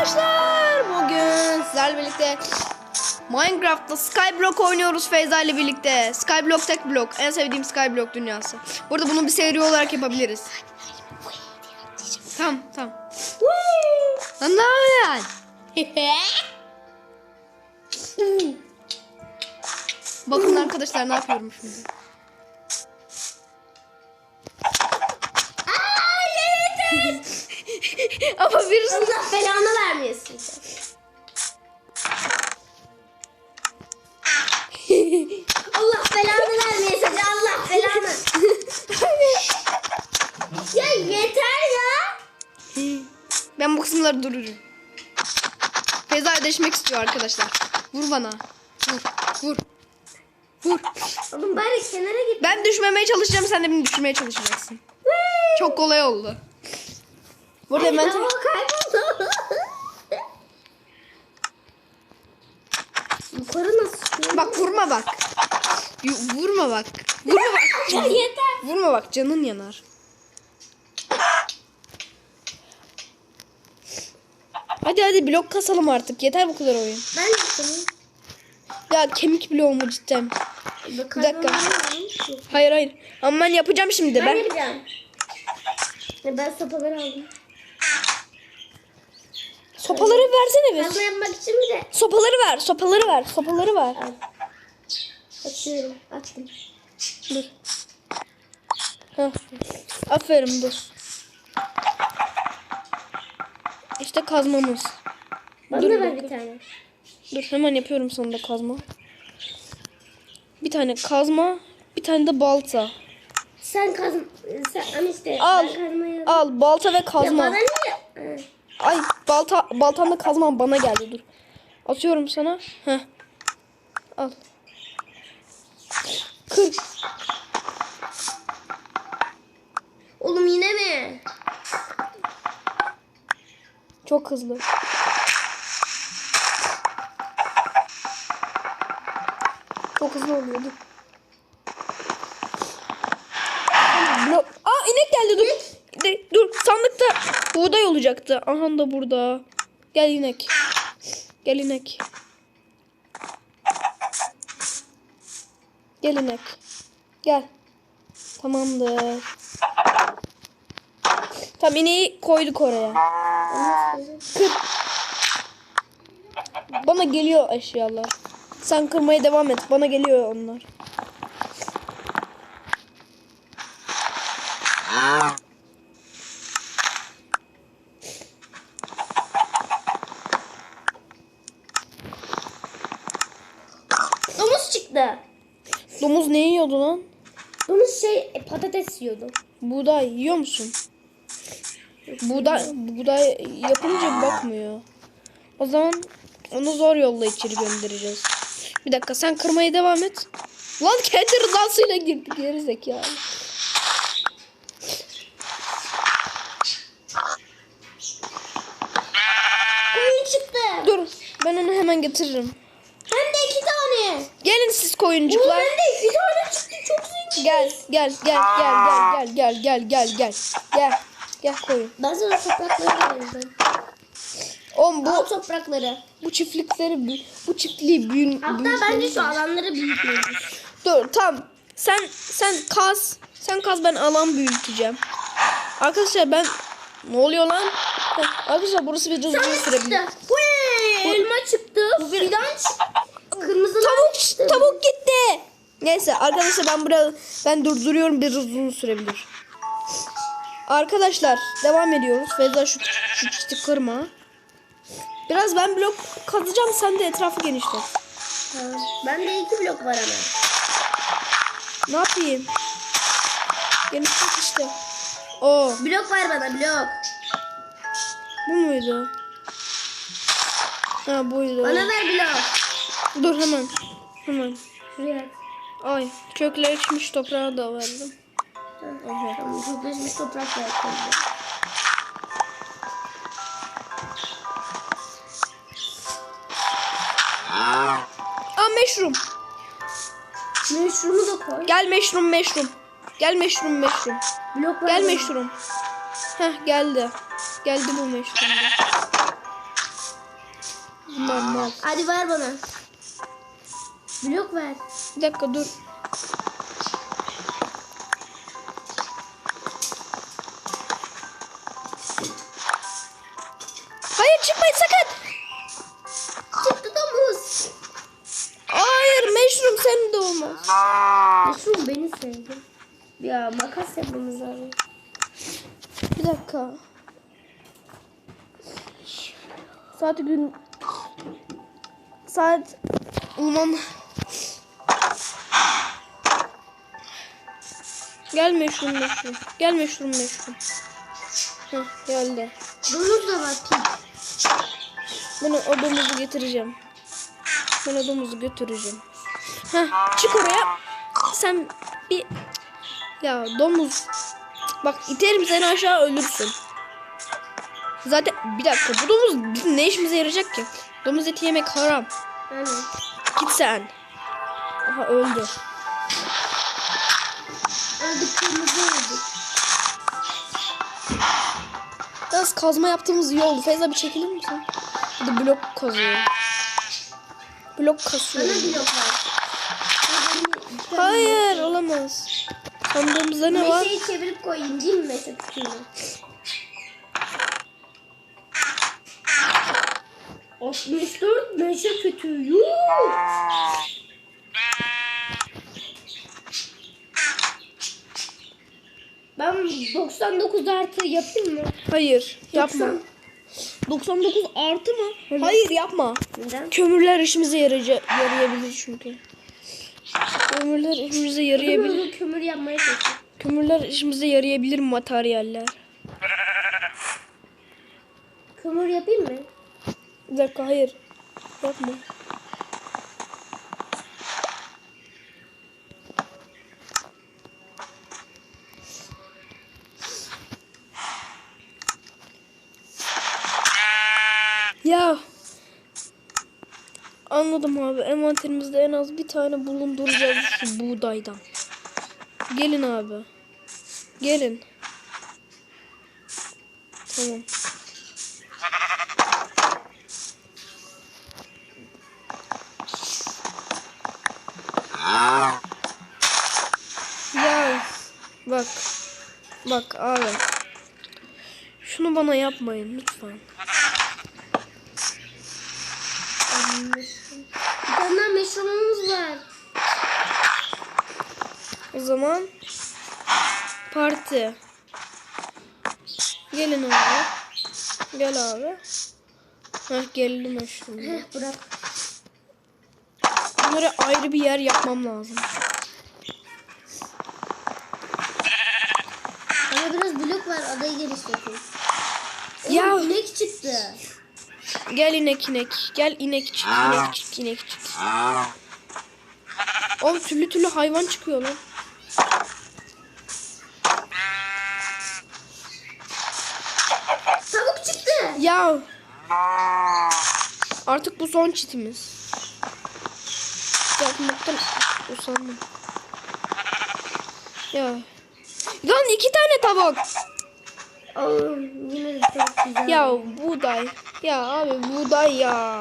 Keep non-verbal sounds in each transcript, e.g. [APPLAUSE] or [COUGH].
arkadaşlar. Bugün sizlerle birlikte Minecraft'ta Skyblock oynuyoruz Feyza ile birlikte. Skyblock tek blok. En sevdiğim Skyblock dünyası. Burada bunu bir seri olarak yapabiliriz. Tamam tamam. Lan ne yapıyorsun? [LAUGHS] Bakın arkadaşlar ne yapıyorum şimdi. Ama birisi Allah belanı vermeyesin. Allah belanı vermeyesin. Allah belanı. ya yeter ya. Ben bu kısımları dururum. Feyza değişmek istiyor arkadaşlar. Vur bana. Vur. Vur. Vur. Oğlum bari kenara git. Ben düşmemeye çalışacağım. Sen de beni düşürmeye çalışacaksın. Çok kolay oldu. Burada hemen... Ama kayboldu. Yukarı nasıl çıkıyor? Bak vurma bak. Yu- Vurma bak. Vurma bak. [LAUGHS] Yeter. Vurma bak canın yanar. Hadi hadi blok kasalım artık. Yeter bu kadar oyun. Ben yaptım. Ya kemik bloğu mu cidden? Bir dakika. Hayır hayır. Ama ben yapacağım şimdi. Ben, Ben, yapacağım. Ya Ben sopaları aldım. Sopaları versene Kazma bir. yapmak için bir de Sopaları ver. Sopaları ver. Sopaları ver. al. Açıyorum. Açtım. Dur. Heh. Aferin dur. İşte kazmamız. Bana Dur da ver bir tane. Dur hemen yapıyorum sonunda kazma. Bir tane kazma, bir tane de balta. Sen kazma. Sen ama işte. Al. Al balta ve Ya kazma. bana niye? Ay balta baltamla kazmam bana geldi dur. Atıyorum sana. Heh. Al. Kır. Oğlum yine mi? Çok hızlı. Çok hızlı oluyor dur. Blok. Aa inek geldi dur. De- dur sandıkta buğday olacaktı. Aha da burada. Gel inek. Gel inek. Gel inek. Gel. Tamamdır. Tam ineği koyduk oraya. Kır. Bana geliyor eşyalar. Sen kırmaya devam et. Bana geliyor onlar. Domuz çıktı. Domuz ne yiyordu lan? Domuz şey e, patates yiyordu. Buğday yiyor musun? Buğday, buğday yapınca bakmıyor. O zaman onu zor yolla içeri göndereceğiz. Bir dakika sen kırmaya devam et. Lan kendi rızasıyla girdik geri zekalı. Koyun çıktı. Dur ben onu hemen getiririm. Hem de iki tane. Gelin siz Oğlum koyuncuklar. hem de iki tane çıktı. Çok zengin. Gel gel gel gel gel gel gel gel gel gel. Gel koyun. Ben sana toprakları vereceğim. Oğlum Al bu toprakları. bu çiftlikleri bu çiftliği büyün Hatta büyütmemiz bence şu lazım. alanları büyütmeliyiz. Dur tamam. Sen sen kaz. Sen kaz ben alan büyüteceğim. Arkadaşlar ben ne oluyor lan? Heh, Arkadaşlar burası biraz uzun sürebilir. çıktı. Elma çıktı. Fidan çıktı. Kırmızılar Tavuk çıktı. tavuk gitti. Neyse arkadaşlar ben buraya ben durduruyorum biraz uzun sürebilir. Arkadaşlar devam ediyoruz. Feyza şu şu çiti kırma. Biraz ben blok kazacağım sen de etrafı genişlet. Tamam. Bende iki blok var ama. Ne yapayım? Genişlet işte. Oo Blok ver bana blok. bu muydu? Ha buydu. Bana ver blok. Dur hemen. Hemen. Şuraya. Ay kökleşmiş toprağı da verdim. Aha. Tamam, kökleşmiş toprak ver. koyacağım. Aa meşrum. Meşrumu da koy. Gel meşrum meşrum. Gel meşrum meşrum. Blok ver. Gel meşrum. Heh geldi. Geldi bu meşrum. da. Mal. Hadi ver bana. Blok ver. Bir dakika dur. Hayır çıkmayın sakın. Çıktı domuz. Hayır meşrum senin de olmaz. Meşhum beni sevdi. Ya makas yapmamız lazım. Bir dakika. Saat gün saat aman Gel meşrum meşrum. Gel meşrum meşrum. Heh, geldi. Domuz da pik. Ben o domuzu getireceğim. Ben o domuzu götüreceğim. Heh, çık oraya. Sen bir... Ya domuz. Bak iterim seni aşağı ölürsün. Zaten bir dakika bu domuz ne işimize yarayacak ki? Domuz eti yemek haram. Aynen. Git sen. Aha öldü. Öldü kırmızı oldu. Biraz kazma yaptığımız iyi oldu. Feyza bir çekilir misin? Bir de blok kazıyor. Blok kasıyor. Bana blok ver. Hayır olamaz. Sandığımızda ne var? Meşeyi çevirip koyayım değil mi meşe kutusuna? 64 meşe kötü. Yuh! Ben 99 artı yapayım mı? Hayır yapma. 90. 99 artı mı? Hayır yapma. Neden? Kömürler işimize yarayacak, yarayabilir çünkü. Kömürler işimize yarayabilir. Kömür, kömür yapmaya çalışıyorum. Kömürler işimize yarayabilir materyaller. Kömür yapayım mı? Bir dakika hayır. Yapma. Ya. Anladım abi. Envanterimizde en az bir tane bulunduracağız şu buğdaydan. Gelin abi. Gelin. Tamam. Ya bak. Bak abi. Şunu bana yapmayın lütfen. Bir meşrumumuz var. O zaman parti. Gelin abi. Gel abi. Heh geldim ben şimdi. Heh, bırak. Bunlara ayrı bir yer yapmam lazım. Bana biraz blok ver adayı genişletin. Ya. Ya. inek çıktı. Gel inek inek. Gel inek çık inek çık inek çık. Oğlum türlü türlü hayvan çıkıyor lan. Tavuk çıktı. Ya. Artık bu son çitimiz. Yapmaktan usandım. Ya. Lan iki tane tavuk. Oo, yine de çok güzel. Ya buğday. Ya abi buğday ya.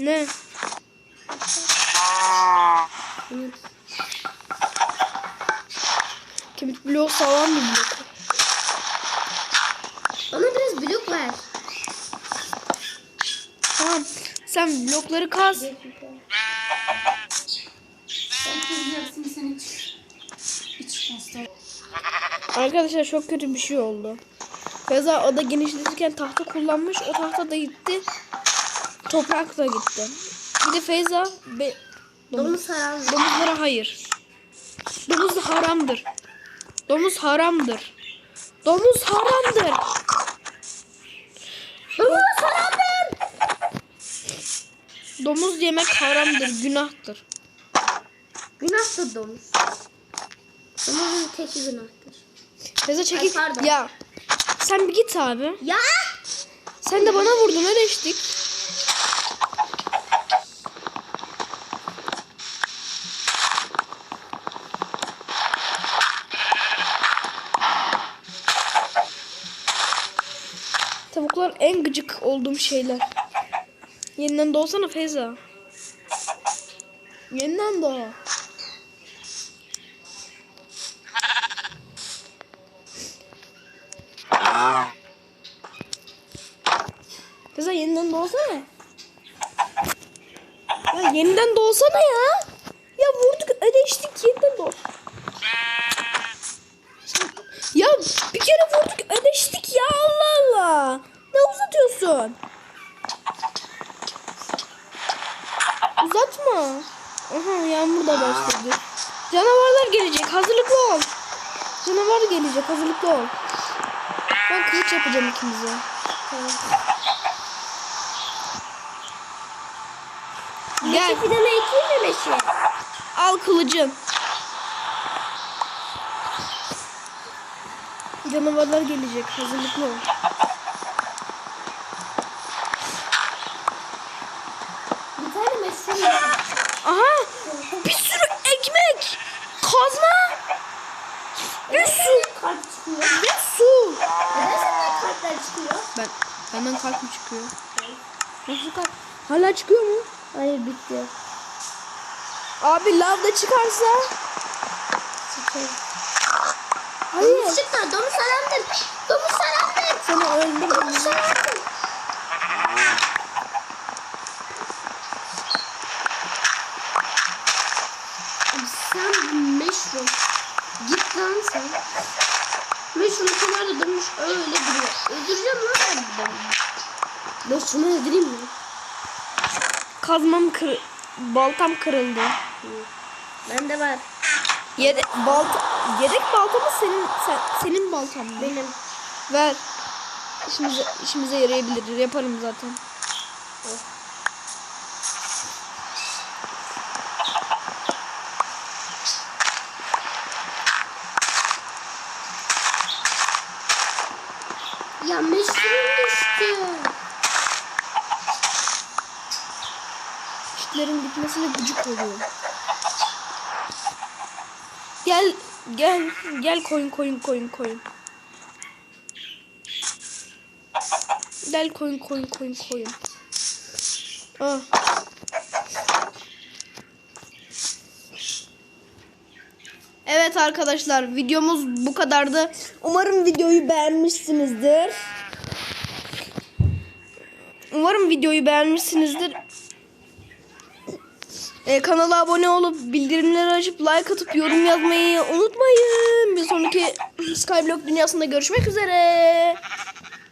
Ne? Evet. Kemik bloğu sağlam bir blok. Bana biraz blok ver. Tamam. Sen blokları kaz. Arkadaşlar çok kötü bir şey oldu. Feza ada genişletirken tahta kullanmış. O tahta da gitti. Toprak da gitti. Bir de Feyza be, Domuz haram. domuzlara hayır. Domuz haramdır. Domuz haramdır. Domuz haramdır. Domuz haramdır. Domuz yemek haramdır, günahtır. Günahtır domuz. Domuzun teki günahtır. Feyza. Ay, pardon. Ya sen bir git abi. Ya! Sen de bana vurdun öyle içtik. Tavuklar en gıcık olduğum şeyler. Yeniden doğsana Feyza. Yeniden doğ. Feyza yeniden doğsana. Ya yeniden doğsana ya. Ya vurduk ödeştik yeniden doğ. Ya bir kere vurduk ödeştik ya Allah Allah. Uzatıyorsun? Uzatma. Aha yağmur da başladı. Canavarlar gelecek hazırlıklı ol. Canavar gelecek hazırlıklı ol. Ben kılıç yapacağım ikimize. Gel Meşe fidanı ekeyim mi meşe? al kılıcın. Canavarlar gelecek hazırlıklı ol. Bir tane meşe mi? Aha bir sürü ekmek. Kazma. Bir su. Kalp çıkıyor. Su. Neden senden kalpler çıkıyor? Ben benden kalp mı çıkıyor? Nasıl kalp? Hala çıkıyor mu? Hayır bitti. Abi lav da çıkarsa. Çıkıyor. Hayır. Domuz çıktı. Domuz salamdır. Domuz salamdır. Seni öldürdüm. Domuz salamdır. Abi sen meşrum. Git lan sen. Meşrum kenarda durmuş öyle duruyor. Öldüreceğim lan ben bu adamı. Ben şunu öldüreyim mi? Kazmam kır baltam kırıldı. Bende var. Yedek balta yedek balta mı senin sen, senin baltan mı? Benim. Ver. İşimize işimize yarayabilir. Yaparım zaten. Ya meşrum düştü. Çitlerin bitmesine gıcık oluyor. Gel gel gel koyun koyun koyun koyun. Gel koyun koyun koyun koyun. Ah. Evet arkadaşlar videomuz bu kadardı. Umarım videoyu beğenmişsinizdir. Umarım videoyu beğenmişsinizdir. Ee, kanala abone olup bildirimleri açıp like atıp yorum yazmayı unutmayın. Bir sonraki Skyblock dünyasında görüşmek üzere.